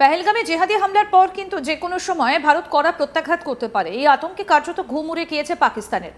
পেহেলগামে জেহাদি হামলার পর কিন্তু যে কোনো সময় ভারত কড়া প্রত্যাঘাত করতে পারে। এই আতঙ্কে কার্যত ঘুম উড়ে গিয়েছে পাকিস্তানের।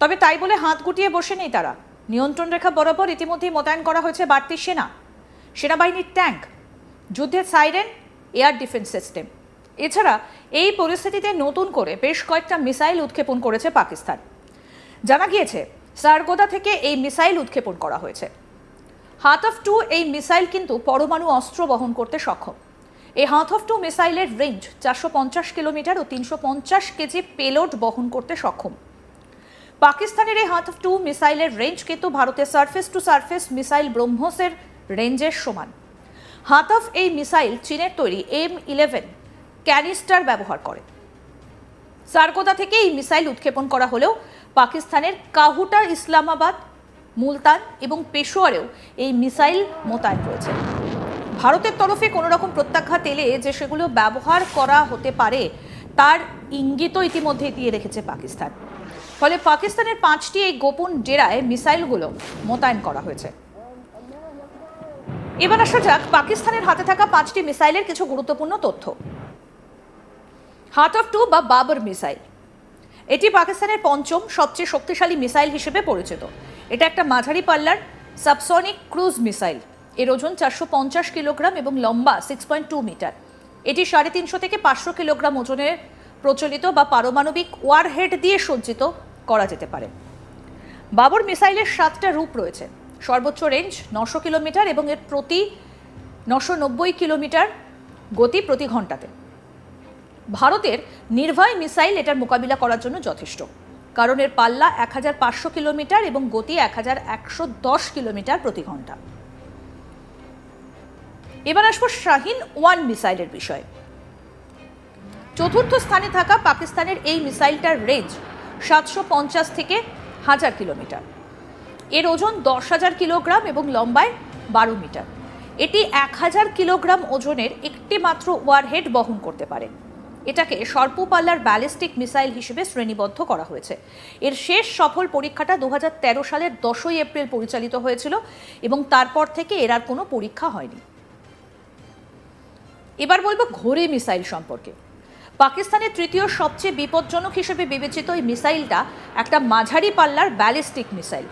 তবে তাই বলে হাত গুটিয়ে বসে নেই তারা। নিয়ন্ত্রণ রেখা বরাবর ইতিমধ্যেই মোতায়েন করা হয়েছে বাড়তি সেনা, সেনাবাহিনীর ট্যাঙ্ক, যুদ্ধের সাইরেন, এয়ার ডিফেন্স সিস্টেম। এছাড়া এই পরিস্থিতিতে নতুন করে বেশ কয়েকটা মিসাইল উৎক্ষেপণ করেছে পাকিস্তান। জানা গিয়েছে, সারগোদা থেকে এই মিসাইল উৎক্ষেপণ করা হয়েছে। হাত অফ টু এই মিসাইল কিন্তু পরমাণু অস্ত্র বহন করতে সক্ষম। এই হাত অফ টু মিসাইলের রেঞ্জ চারশো পঞ্চাশ কিলোমিটার ও তিনশো পঞ্চাশ কেজি পেলোড বহন করতে সক্ষম। পাকিস্তানের এই হাত অফ টু মিসাইলের রেঞ্জ কিন্তু ভারতের সারফেস টু সারফেস মিসাইল ব্রহ্মসের রেঞ্জের সমান। হাত অফ এই মিসাইল চীনের তৈরি এম ইলেভেন ক্যানিস্টার ব্যবহার করে। সারকোদা থেকে এই মিসাইল উৎক্ষেপণ করা হলেও পাকিস্তানের কাহুটা ইসলামাবাদ, মুলতান এবং পেশোয়ারেও এই মিসাইল মোতায়েন রয়েছে। ভারতের তরফে কোনো রকম প্রত্যাঘাত এলে যে সেগুলো ব্যবহার করা হতে পারে, তার ইঙ্গিতও ইতিমধ্যে দিয়ে রেখেছে পাকিস্তান। ফলে পাকিস্তানের পাঁচটি এই গোপন ডেরায় মিসাইলগুলো মোতায়েন করা হয়েছে। এবার আসা যাক, পাকিস্তানের হাতে থাকা পাঁচটি মিসাইলের কিছু গুরুত্বপূর্ণ তথ্য। হার্ট অফ টু বা বাবর মিসাইল। এটি পাকিস্তানের পঞ্চম, সবচেয়ে শক্তিশালী মিসাইল হিসেবে পরিচিত। এটা একটা মাঝারি পাল্লার সাবসনিক ক্রুজ মিসাইল। এর ওজন চারশো পঞ্চাশ কিলোগ্রাম এবং লম্বা সিক্স পয়েন্ট টু মিটার। এটি সাড়ে তিনশো থেকে পাঁচশো কিলোগ্রাম ওজনের প্রচলিত বা পারমাণবিক ওয়ারহেড দিয়ে সজ্জিত করা যেতে পারে। বাবর মিসাইলের সাতটা রূপ রয়েছে। সর্বোচ্চ রেঞ্জ নশো কিলোমিটার এবং এর প্রতি নশো নব্বই কিলোমিটার গতি প্রতি ঘন্টাতে। ভারতের নির্ভয় মিসাইল এটার মোকাবিলা করার জন্য যথেষ্ট। কারণ এর পাল্লা এক হাজার পাঁচশো কিলোমিটার এবং গতি এক হাজার একশো দশ কিলোমিটার প্রতি ঘণ্টা। এবার আসব শাহিন ওয়ান মিসাইলের বিষয়ে। চতুর্থ স্থানে থাকা পাকিস্তানের এই মিসাইলটার রেঞ্জ সাতশো পঞ্চাশ থেকে হাজার কিলোমিটার। এর ওজন দশ হাজার কিলোগ্রাম এবং লম্বায় বারো মিটার। এটি এক হাজার কিলোগ্রাম ওজনের একটি মাত্র ওয়ারহেড বহন করতে পারে। এটাকে স্বল্প পাল্লার ব্যালিস্টিক মিসাইল হিসেবে শ্রেণীবদ্ধ করা হয়েছে। এর শেষ সফল পরীক্ষাটা দু হাজার তেরো সালের দশই এপ্রিল পরিচালিত হয়েছিল এবং তারপর থেকে এর আর কোনো পরীক্ষা হয়নি। এবার বলব ঘোরে মিসাইল সম্পর্কে। পাকিস্তানের তৃতীয় সবচেয়ে বিপজ্জনক হিসেবে বিবেচিত এই মিসাইলটা একটা মাঝারি পাল্লার ব্যালিস্টিক মিসাইল।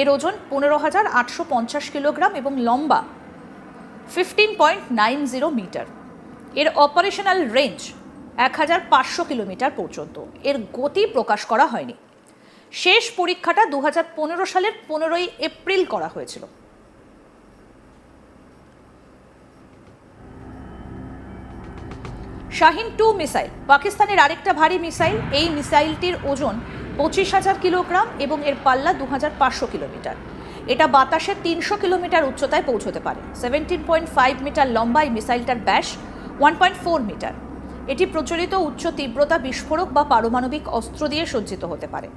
এর ওজন পনেরো হাজার আটশো পঞ্চাশ কিলোগ্রাম এবং লম্বা fifteen point nine zero metre. এর অপারেশনাল রেঞ্জ এক হাজার পাঁচশো কিলোমিটার পর্যন্ত। এর গতি প্রকাশ করা হয়নি। শেষ পরীক্ষাটা দু হাজার পনেরো সালের পনেরোই এপ্রিল করা হয়েছিল। Shaheen two missile. পাকিস্তানের আরেকটা ভারী মিসাইল, এই মিসাইলটির ওজন পঁচিশ হাজার কিলোগ্রাম এবং এর পাল্লা দু হাজার পাঁচশো কিলোমিটার। এটা বাতাসে তিনশো কিলোমিটার উচ্চতায় পৌঁছতে পারে। সেভেন্টিন পয়েন্ট ফাইভ মিটার লম্বা এই মিসাইলটার ব্যাস ওয়ান পয়েন্ট ফোর মিটার। এটি প্রচলিত উচ্চ তীব্রতা বিস্ফোরক বা পারমাণবিক অস্ত্র দিয়ে সজ্জিত হতে পারে।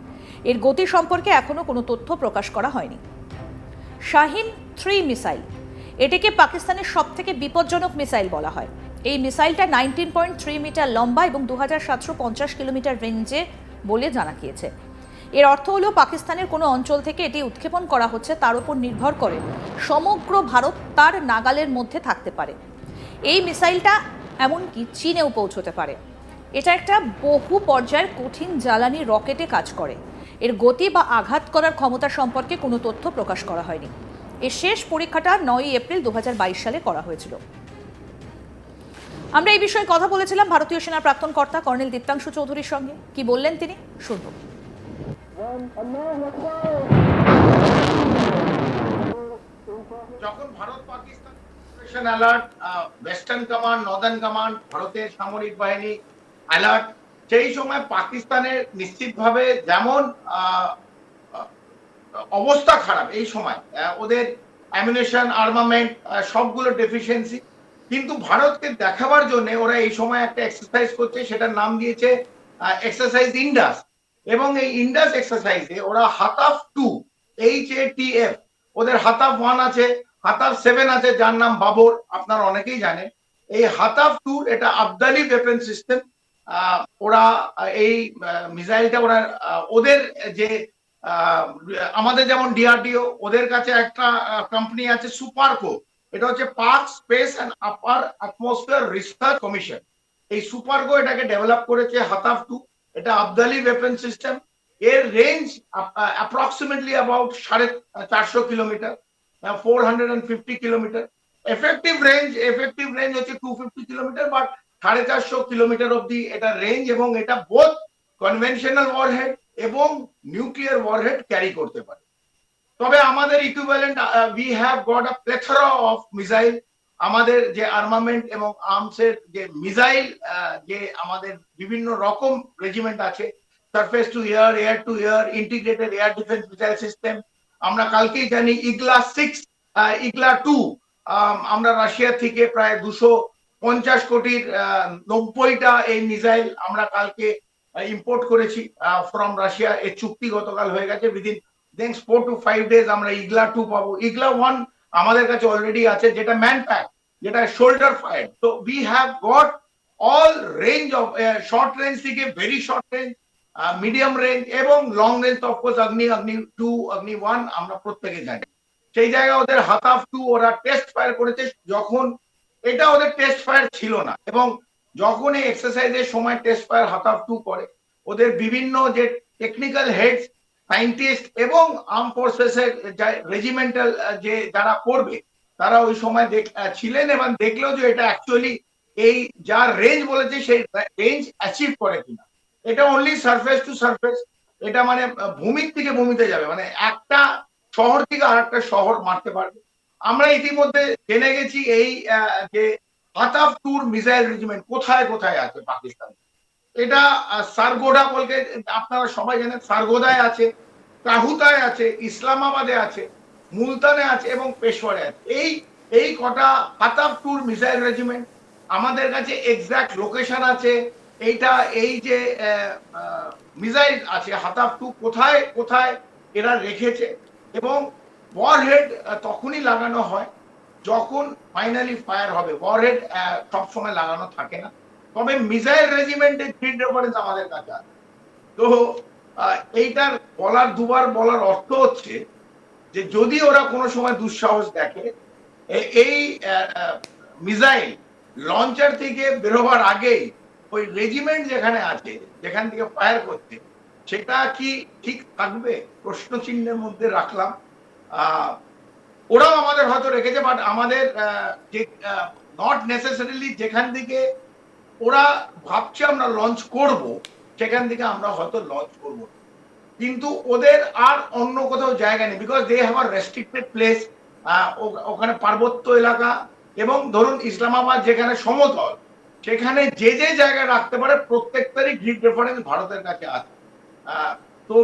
এর গতি সম্পর্কে এখনও কোনো তথ্য প্রকাশ করা হয়নি। Shaheen three missile. এটিকে পাকিস্তানের সবথেকে বিপজ্জনক মিসাইল বলা হয়। এই মিসাইলটা নাইনটিন পয়েন্ট থ্রি মিটার লম্বা এবং দু হাজার সাতশো পঞ্চাশ কিলোমিটার রেঞ্জে বলে জানা গিয়েছে। এর অর্থ হলো পাকিস্তানের কোনো অঞ্চল থেকে এটি উৎক্ষেপণ করা হচ্ছে, তার উপর নির্ভর করে সমগ্র ভারত তার নাগালের মধ্যে থাকতে পারে। এই মিসাইলটা এমনকি চীনেও পৌঁছতে পারে। এটা একটা বহু পর্যায়ের কঠিন জ্বালানি রকেটে কাজ করে। এর গতি বা আঘাত করার ক্ষমতা সম্পর্কে কোনো তথ্য প্রকাশ করা হয়নি। এর শেষ পরীক্ষাটা নয়ই এপ্রিল দু হাজার বাইশ সালে করা হয়েছিল। আমরা এই বিষয়ে কথা বলেছিলাম ভারতীয় সেনার প্রাক্তন কর্তা কর্নেল দীপ্তাংশু চৌধুরীর সঙ্গে। কি বললেন তিনি? শুনব। যখন Bharat Pakistan alert western command northern command ভারতের সামরিক বাহিনী অ্যালার্ট সেই সময় পাকিস্তানের নিশ্চিতভাবে যেমন অবস্থা খারাপ এই সময় ওদের অ্যামিনেশন আর্মামেন্ট সবগুলো ডেফিসিয়েন্সি কিন্তু ভারতকে দেখাবার জন্য ওরা এই সময় একটা এক্সারসাইজ করছে, সেটার নাম দিয়েছে এক্সারসাইজ ইন্ডাস এবং এই ইন্ডাস এক্সারসাইজে ওরা Hatf two H A T F ওদের হাতাফ ওয়ান আছে হাতাফ সেভেন আছে, যার নাম বাবর, আপনার অনেকেই জানেন। এই হাতাফ টু এটা আবদালি ওয়েপন সিস্টেম ওরা এই মিসাইলটা ওরা ওদের যে আমাদের যেমন ডিআরডিও ওদের কাছে একটা কোম্পানি আছে সুপারকো এটা হচ্ছে park, space and upper atmosphere research commission. এই সুপারগো এটাকে ডেভেলপ করেছে হাতাফ টু। এটা আবদালি ওয়েপন সিস্টেম এর রেঞ্জ অ্যাপ্রক্সিমেটলি অ্যাবাউট সাড়ে চারশো kilometre four hundred and fifty kilometre. Effective range effective range হচ্ছে টু ফিফটি কিলোমিটার বাট সাড়ে চারশো কিলোমিটার অব্দি এটা রেঞ্জ এবং এটা বোধ কনভেনশনাল ওয়ারহেড এবং নিউক্লিয়ার ওয়ারহেড ক্যারি করতে পারে। তবে আমাদের equivalent we have got a plethora of missile আমাদের যে আর্মামেন্ট এবং আর্মসের যে মিসাইল যে আমাদের বিভিন্ন রকম রেজিমেন্ট আছে surface to air air to air integrated air defence missile system আমরা কালকেই জানি ইগলা সিক্স ইগলা টু আমরা রাশিয়া থেকে প্রায় দুশো পঞ্চাশ কোটির নব্বইটা এই মিসাইল আমরা কালকে ইম্পোর্ট করেছি ফ্রম রাশিয়া। এই চুক্তি গতকাল হয়ে গেছে। Within four to five days আমরা ইগলা টু পাবো। ইগলা ওয়ান আমাদের কাছে অলরেডি আছে, যেটা ম্যান প্যাক যেটা শোল্ডার ফায়ার তো we have got all range of short range থেকে very short range medium range এবং long range of course Agni Agni two Agni one আমরা প্রত্যেকে জানি। সেই জায়গায় ওদের হাতাফ টু ওরা টেস্ট ফায়ার করেছে, যখন এটা ওদের টেস্ট ফায়ার ছিল না এবং যখন এই এক্সারসাইজের সময় টেস্ট ফায়ার হাতাফ টু করে, ওদের বিভিন্ন যে টেকনিক্যাল হেডস সায়েন্টিস্ট এবং আর্ম ফোর্সেস এর রেজিমেন্টাল যে যারা করবে, তারা ওই সময় ছিলেন এবং দেখল যে এটা অ্যাকচুয়ালি এই যার রেঞ্জ বলেছে সেই রেঞ্জ অ্যাচিভ করে কিনা। এটা অনলি সারফেস টু সারফেস এটা মানে ভূমির থেকে ভূমিতে যাবে। মানে একটা শহর থেকে আর একটা শহর মারতে পারবে। আমরা ইতিমধ্যে জেনে গেছি এই যে হাতাফ টুর মিসাইল রেজিমেন্ট কোথায় কোথায় আছে পাকিস্তান? এটা সারগোডা বলতে আপনারা সবাই জানেন, সারগোদায় আছে, কাহুতায় আছে, ইসলামাবাদে আছে, মুলতানে আছে এবং পেশোয়ারে আছে। এই এই কটা টুর মিসাইল রেজিমেন্ট আমাদের কাছে এক্সাক্ট লোকেশন আছে, এইটা, এই যে মিসাইল আছে হাতাফ টু কোথায় কোথায় এরা রেখেছে এবং ওয়ারহেড তখনই লাগানো হয়, যখন ফাইনালি ফায়ার হবে। ওয়ারহেড সবসময় লাগানো থাকে না। তবে মিসাইল রেজিমেন্টের ফিল্ড রেফারেন্স আমাদের কাছে আছে। তো এইটার বলার, দুবার বলার অর্থ হচ্ছে যে যদি ওরা কোনো সময় দুঃসাহস দেখে এই মিসাইল লঞ্চার থেকে বেরোবার আগেই ওই রেজিমেন্ট যেখানে আছে, যেখান থেকে ফায়ার করছে, সেটা কি ঠিক থাকবে? প্রশ্ন চিহ্নের মধ্যে রাখলাম। ওরাও আমাদের হয়তো রেখেছে বাট আমাদের নট নেসেসারিলি যেখান থেকে ওরা ভাবছে আমরা লঞ্চ করব, সেখান থেকে আমরা হয়তো লঞ্চ করব কিন্তু ওদের আর অন্য কোথাও জায়গা নেই because they have are restricted place ওখানে পার্বত্য এলাকা এবং ধরুন ইসলামাবাদ যেখানে সমতল, সেখানে যে যে জায়গায় রাখতে পারে প্রত্যেকটারই গ্রিড রেফারেন্স ভারতের কাছে আছে। তো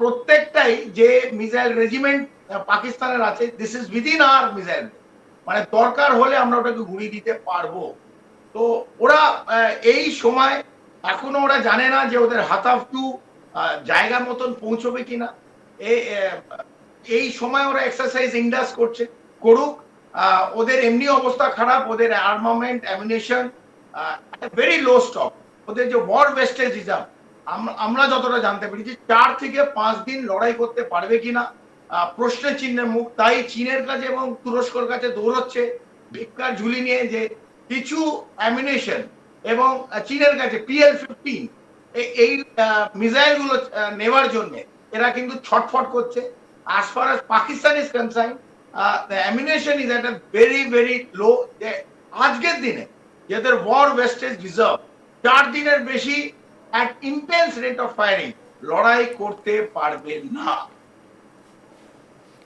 প্রত্যেকটাই যে মিসাইল রেজিমেন্ট পাকিস্তানের আছে this is within our missile মানে দরকার হলে আমরা ওটাকে ঘুরিয়ে দিতে পারব। তো ওরা এই সময় এখনও ওরা জানে না যে ওদের হাতাফ টু জায়গা মতন পৌঁছবে কিনা। এই সময় ওরা এক্সারসাইজ ইন্ডাস করছে, করুক। ওদের এমনি অবস্থা খারাপ, ওদের armament ammunition very low stock ওদের যে ওয়ার ওয়েস্টেজ রিজার্ভ আমরা যতটা জানতে পেরেছি, চার থেকে পাঁচ দিন লড়াই করতে পারবে কিনা প্রশ্নের চিহ্নের মুখ। তাই চীনের কাছে এবং তুরস্কর কাছে দৌড়চ্ছে, ভিক্ষার ঝুলি নিয়ে যে কিছু অ্যামিনেশন এবং চীনের কাছে পিএল ফিফটিন এই মিসাইলগুলো নেওয়ার জন্য এরা কিন্তু ছটফট করছে as far as Pakistan is concerned, uh, the ammunition is at a very. আজকের দিনে যাদের ওয়ার ওয়েস্টেজ রিজার্ভ চার দিনের বেশি at intense rate of firing লড়াই করতে পারবে না